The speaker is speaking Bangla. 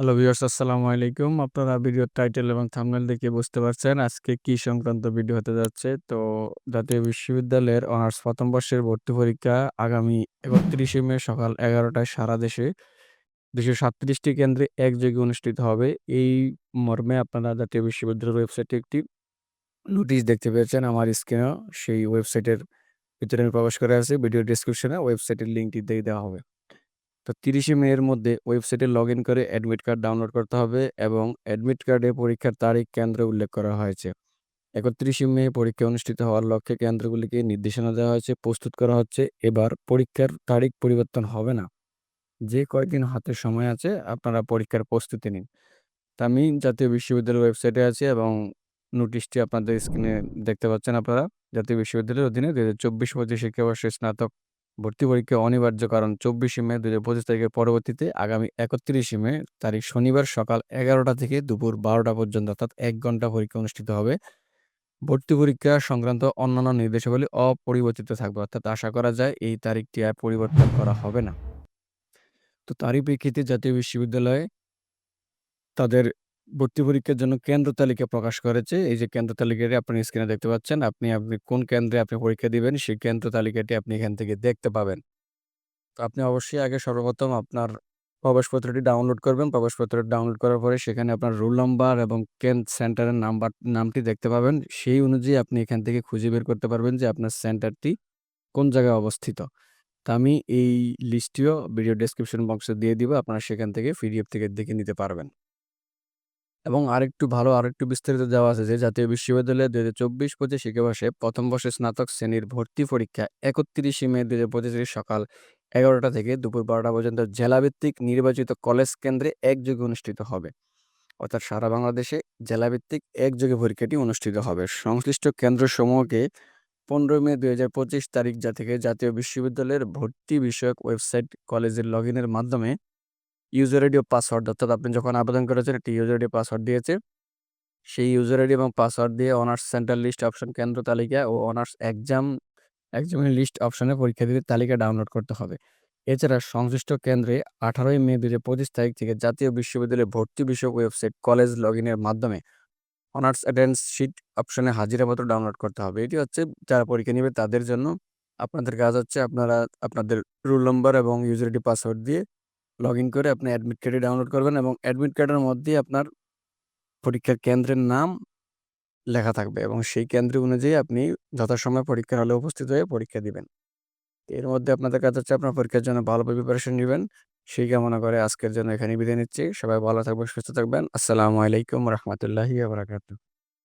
হ্যালো ভিউয়ার্স, আসসালামু আলাইকুম। আপনারা ভিডিওর টাইটেল এবং থাম্বনেল দেখে বুঝতে পারছেন আজকে কি সংক্রান্ত ভিডিও হতে যাচ্ছে। তো জাতীয় বিশ্ববিদ্যালয়ের অনার্স প্রথম বর্ষের ভর্তি পরীক্ষা আগামী ৩১শে মে সকাল এগারোটায় সারা দেশে ২৩৭ টি কেন্দ্রে একযোগে অনুষ্ঠিত হবে। এই মর্মে আপনারা জাতীয় বিশ্ববিদ্যালয়ের ওয়েবসাইটে একটি নোটিশ দেখতে পেয়েছেন আমার স্ক্রিনেও। সেই ওয়েবসাইটের ভিতরে আমি প্রবেশ করে আছি। ভিডিও ডেসক্রিপশনে ওয়েবসাইটের লিঙ্কটি দিয়ে দেওয়া হবে। তো ৩০শে মে এর মধ্যে ওয়েবসাইটে লগইন করে অ্যাডমিট কার্ড ডাউনলোড করতে হবে এবং অ্যাডমিট কার্ডে পরীক্ষার তারিখ, কেন্দ্র উল্লেখ করা হয়েছে। ৩১শে মে পরীক্ষা অনুষ্ঠিত হওয়ার লক্ষ্যে কেন্দ্রগুলিকে নির্দেশনা দেওয়া হয়েছে, প্রস্তুত করা হচ্ছে। এবার পরীক্ষার তারিখ পরিবর্তন হবে না। যে কয়দিন হাতে সময় আছে আপনারা পরীক্ষার প্রস্তুতি নিন। তা আমি জাতীয় বিশ্ববিদ্যালয়ের ওয়েবসাইটে আছি এবং নোটিশটি আপনাদের স্ক্রিনে দেখতে পাচ্ছেন আপনারা। জাতীয় বিশ্ববিদ্যালয়ের অধীনে ২০২৪-২৫ শিক্ষাবর্ষে স্নাতক ভর্তি পরীক্ষা অনিবার্য কারণ ২৪শে মে ২০২৫ তারিখের পরবর্তীতে আগামী ৩১শে মে তারিখ শনিবার সকাল ১১টা থেকে দুপুর ১২টা পর্যন্ত, অর্থাৎ এক ঘণ্টা পরীক্ষা অনুষ্ঠিত হবে। ভর্তি পরীক্ষা সংক্রান্ত অন্যান্য নির্দেশাবলী অপরিবর্তিত থাকবে। অর্থাৎ আশা করা যায় এই তারিখটি আর পরিবর্তন করা হবে না। তো তারই প্রেক্ষিতে জাতীয় বিশ্ববিদ্যালয়ে তাদের ভর্তি পরীক্ষার জন্য কেন্দ্র তালিকা প্রকাশ করেছে। এই যে কেন্দ্র তালিকাটি আপনি স্ক্রিনে দেখতে পাচ্ছেন। আপনি আপনি কোন কেন্দ্রে আপনি পরীক্ষা দিবেন, সেই কেন্দ্র তালিকাটি আপনি এখান থেকে দেখতে পাবেন। তো আপনি অবশ্যই আগে সর্বপ্রথম আপনার প্রবেশপত্রটি ডাউনলোড করবেন। প্রবেশপত্রটি ডাউনলোড করার পরে সেখানে আপনার রোল নাম্বার এবং কেন্দ্র সেন্টারের নাম্বার নামটি দেখতে পাবেন। সেই অনুযায়ী আপনি এখান থেকে খুঁজে বের করতে পারবেন যে আপনার সেন্টারটি কোন জায়গায় অবস্থিত। তো আমি এই লিস্টটিও ভিডিও ডেসক্রিপশন বক্সে দিয়ে দিব। আপনারা সেখান থেকে পিডিএফ থেকে দেখে নিতে পারবেন। এবং আরেকটু ভালো, আরেকটু বিস্তারিত দেওয়া আছে যে, জাতীয় বিশ্ববিদ্যালয়ে ২০২৪-২৫ শিক্ষাবর্ষে প্রথম বর্ষের স্নাতক শ্রেণির ভর্তি পরীক্ষা ৩১শে মে ২০২৫ তারিখ সকাল ১১টা থেকে দুপুর ১২টা পর্যন্ত জেলাভিত্তিক নির্বাচিত কলেজ কেন্দ্রে একযোগে অনুষ্ঠিত হবে। অর্থাৎ সারা বাংলাদেশে জেলাভিত্তিক একযোগে পরীক্ষাটি অনুষ্ঠিত হবে। সংশ্লিষ্ট কেন্দ্রসমূহকে ১৫ মে ২০২৫ তারিখ যা থেকে জাতীয় বিশ্ববিদ্যালয়ের ভর্তি বিষয়ক ওয়েবসাইট কলেজের লগইনের মাধ্যমে ইউজার আইডি ও পাসওয়ার্ড অর্থাৎ আপনি যখন আবেদন করেছেন একটি ইউজার আইডি পাসওয়ার্ড দিয়েছে। সেই ইউজার আইডি এবং পাসওয়ার্ড দিয়ে অনার্স সেন্টার লিস্ট অপশন কেন্দ্র তালিকা ও অনার্স এক্সাম এক্সামিনের লিস্ট অপশনে পরীক্ষার্থীদের তালিকা ডাউনলোড করতে হবে। এছাড়া সংশ্লিষ্ট কেন্দ্রে ১৮ মে ২০২৫ তারিখ থেকে জাতীয় বিশ্ববিদ্যালয়ে ভর্তি বিষয়ক ওয়েবসাইট কলেজ লগইনের মাধ্যমে অনার্স অ্যাটেন্ডেন্স শিট অপশনে হাজিরাপত্র ডাউনলোড করতে হবে। এটি হচ্ছে যারা পরীক্ষা নেবে তাদের জন্য। আপনাদের কাজ হচ্ছে আপনারা, আপনাদের রোল নম্বর এবং ইউজার আইডি পাসওয়ার্ড দিয়ে লগইন করে আপনি অ্যাডমিট কার্ডটি ডাউনলোড করবেন এবং অ্যাডমিট কার্ডের মধ্যে আপনার পরীক্ষার কেন্দ্রের নাম লেখা থাকবে এবং সেই কেন্দ্র অনুযায়ী আপনি যথাসময়ে পরীক্ষার হলে উপস্থিত হয়ে পরীক্ষা দিবেন। এর মধ্যে আপনাদের কাজ হচ্ছে আপনার পরীক্ষার জন্য ভালোভাবে প্রিপারেশন নিবেন। সেই কামনা করে আজকের জন্য এখানেই বিদায় নিচ্ছি। সবাই ভালো থাকবেন, সুস্থ থাকবেন। আসসালামু আলাইকুম রহমতুল্লাহি ওয়া বারাকাতুহু।